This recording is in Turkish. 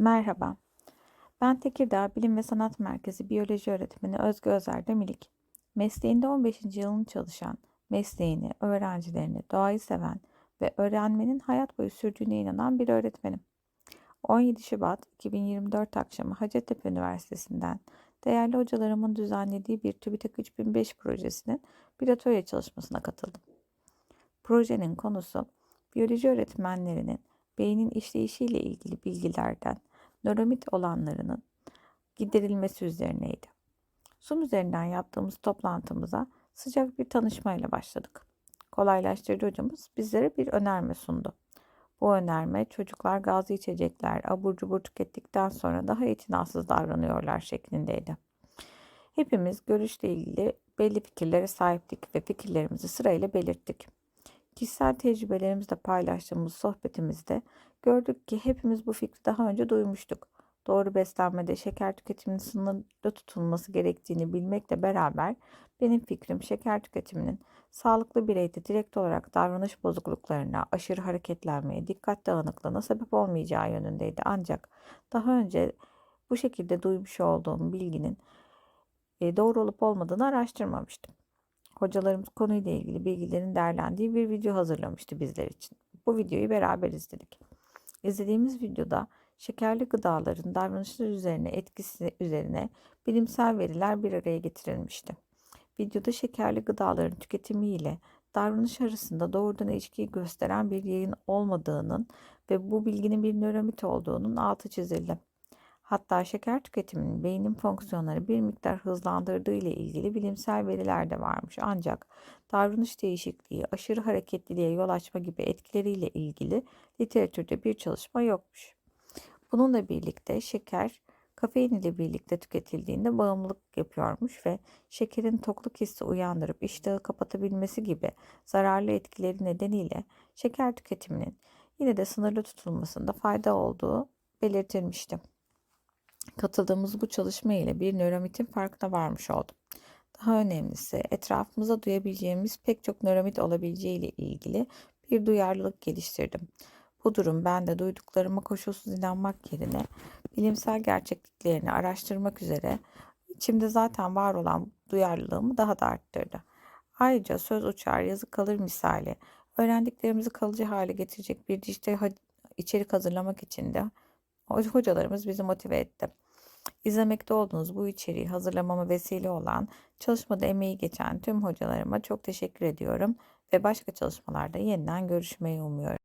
Merhaba, ben Tekirdağ Bilim ve Sanat Merkezi Biyoloji Öğretmeni Özgü Özer Demilik. Mesleğinde 15. yılını çalışan, mesleğini, öğrencilerini, doğayı seven ve öğrenmenin hayat boyu sürdüğüne inanan bir öğretmenim. 17 Şubat 2024 akşamı Hacettepe Üniversitesi'nden değerli hocalarımın düzenlediği bir TÜBİTAK 3005 projesinin bir atölye çalışmasına katıldım. Projenin konusu biyoloji öğretmenlerinin beynin işleyişiyle ilgili bilgilerden nöromit olanlarının giderilmesi üzerineydi. Zoom üzerinden yaptığımız toplantımıza sıcak bir tanışmayla başladık. Kolaylaştırıcı hocamız bizlere bir önerme sundu. Bu önerme çocuklar gazlı içecekler, abur cubur tükettikten sonra daha itinasız davranıyorlar şeklindeydi. Hepimiz görüşle ilgili belli fikirlere sahiptik ve fikirlerimizi sırayla belirttik. Kişisel tecrübelerimizle paylaştığımız sohbetimizde gördük ki hepimiz bu fikri daha önce duymuştuk. Doğru beslenmede şeker tüketiminin sınırlı tutulması gerektiğini bilmekle beraber benim fikrim şeker tüketiminin sağlıklı bireyde direkt olarak davranış bozukluklarına, aşırı hareketlenmeye, dikkat dağınıklığına sebep olmayacağı yönündeydi. Ancak daha önce bu şekilde duymuş olduğum bilginin e, doğru olup olmadığını araştırmamıştım. Hocalarımız konuyla ilgili bilgilerin değerlendiği bir video hazırlamıştı bizler için. Bu videoyu beraber izledik. İzlediğimiz videoda şekerli gıdaların davranışlar üzerine etkisi üzerine bilimsel veriler bir araya getirilmişti. Videoda şekerli gıdaların tüketimiyle davranış arasında doğrudan ilişkiyi gösteren bir yayın olmadığının ve bu bilginin bir nöromit olduğunun altı çizildi. Hatta şeker tüketiminin beynin fonksiyonları bir miktar hızlandırdığı ile ilgili bilimsel veriler de varmış. Ancak davranış değişikliği, aşırı hareketliliğe yol açma gibi etkileriyle ilgili literatürde bir çalışma yokmuş. Bununla birlikte şeker kafein ile birlikte tüketildiğinde bağımlılık yapıyormuş ve şekerin tokluk hissi uyandırıp iştahı kapatabilmesi gibi zararlı etkileri nedeniyle şeker tüketiminin yine de sınırlı tutulmasında fayda olduğu belirtilmişti. Katıldığımız bu çalışma ile bir nöromitin farkına varmış oldum. Daha önemlisi etrafımıza duyabileceğimiz pek çok nöromit olabileceği ile ilgili bir duyarlılık geliştirdim. Bu durum bende duyduklarıma koşulsuz inanmak yerine bilimsel gerçekliklerini araştırmak üzere içimde zaten var olan duyarlılığımı daha da arttırdı. Ayrıca söz uçar yazı kalır misali öğrendiklerimizi kalıcı hale getirecek bir dijital içerik hazırlamak için de hocalarımız bizi motive etti. İzlemekte olduğunuz bu içeriği hazırlamama vesile olan, çalışmada emeği geçen tüm hocalarıma çok teşekkür ediyorum ve başka çalışmalarda yeniden görüşmeyi umuyorum.